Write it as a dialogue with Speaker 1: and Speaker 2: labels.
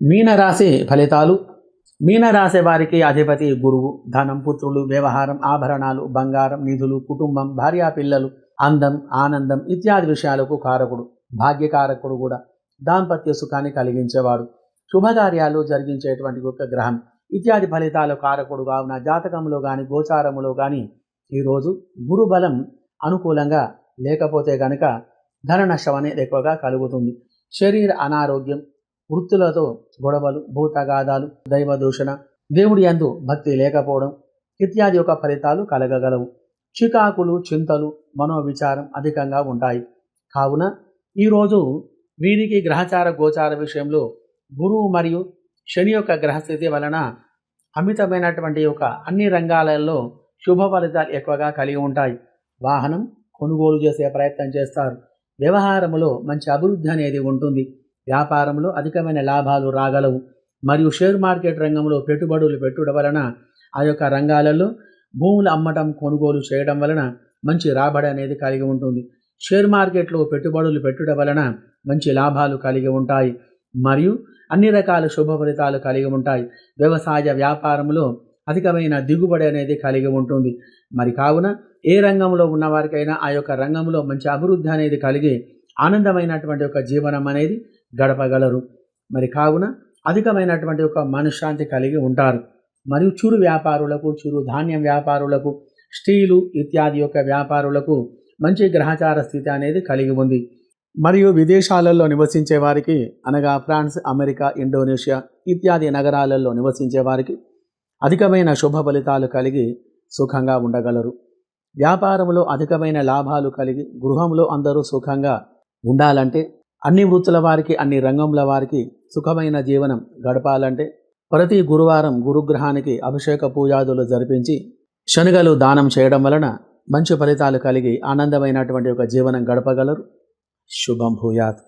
Speaker 1: మీనరాశి ఫలితాలు. మీనరాశి వారికి అధిపతి గురువు ధనం పుత్రులు వ్యవహారం ఆభరణాలు బంగారం నిధులు కుటుంబం భార్యా పిల్లలు అందం ఆనందం ఇత్యాది విషయాలకు కారకుడు భాగ్యకారకుడు కూడా. దాంపత్య సుఖాన్ని కలిగించేవాడు. శుభకార్యాలు జరిగించేటువంటి ఒక గ్రహం. ఇత్యాది ఫలితాలు కారకుడు కావున జాతకంలో కానీ గోచారములో కానీ ఈరోజు గురుబలం అనుకూలంగా లేకపోతే గనక ధన నష్టం అనేది ఎక్కువగా కలుగుతుంది. శరీర అనారోగ్యం వృత్తులతో గొడవలు భూతగాదాలు దైవ దూషణ దేవుడి యందు భక్తి లేకపోవడం ఇత్యాది యొక్క ఫలితాలు కలగగలవు. చికాకులు చింతలు మనోవిచారం అధికంగా ఉంటాయి. కావున ఈరోజు వీరికి గ్రహచార గోచార విషయంలో గురువు మరియు శని యొక్క గ్రహస్థితి వలన అమితమైనటువంటి యొక్క అన్ని రంగాలలో శుభ ఫలితాలు ఎక్కువగా కలిగి ఉంటాయి. వాహనం కొనుగోలు చేసే ప్రయత్నం చేస్తారు. వ్యవహారములో మంచి అభివృద్ధి అనేది ఉంటుంది. వ్యాపారంలో అధికమైన లాభాలు రాగలవు. మరియు షేర్ మార్కెట్ రంగంలో పెట్టుబడులు పెట్టుట వలన ఆ యొక్క రంగాలలో భూములు అమ్మటం కొనుగోలు చేయడం వలన మంచి రాబడి అనేది కలిగి ఉంటుంది. షేర్ మార్కెట్లో పెట్టుబడులు పెట్టుట వలన మంచి లాభాలు కలిగి ఉంటాయి. మరియు అన్ని రకాల శుభ ఫలితాలు కలిగి ఉంటాయి. వ్యవసాయ వ్యాపారంలో అధికమైన దిగుబడి అనేది కలిగి ఉంటుంది. మరి కావున ఏ రంగంలో ఉన్నవారికైనా ఆ యొక్క రంగంలో మంచి అభివృద్ధి అనేది కలిగి ఆనందమైనటువంటి ఒక జీవనం అనేది గడపగలరు. మరి కావున అధికమైనటువంటి ఒక మనశ్శాంతి కలిగి ఉంటారు. మరియు చురు వ్యాపారులకు చురు ధాన్యం వ్యాపారులకు స్టీలు ఇత్యాది యొక్క వ్యాపారులకు మంచి గ్రహచార స్థితి అనేది కలిగి ఉంది. మరియు విదేశాలలో నివసించే వారికి అనగా ఫ్రాన్స్ అమెరికా ఇండోనేషియా ఇత్యాది నగరాలలో నివసించే వారికి అధికమైన శుభ ఫలితాలు కలిగి సుఖంగా ఉండగలరు. వ్యాపారంలో అధికమైన లాభాలు కలిగి గృహంలో అందరూ సుఖంగా ఉండాలంటే అన్ని వృత్తుల వారికి అన్ని రంగంల వారికి సుఖమైన జీవనం గడపాలంటే ప్రతి గురువారం గురుగ్రహానికి అభిషేక పూజాదులు జరిపించి శనగలు దానం చేయడం వలన మంచి ఫలితాలు కలిగి ఆనందమైనటువంటి ఒక జీవనం గడపగలరు. శుభం భూయాత్.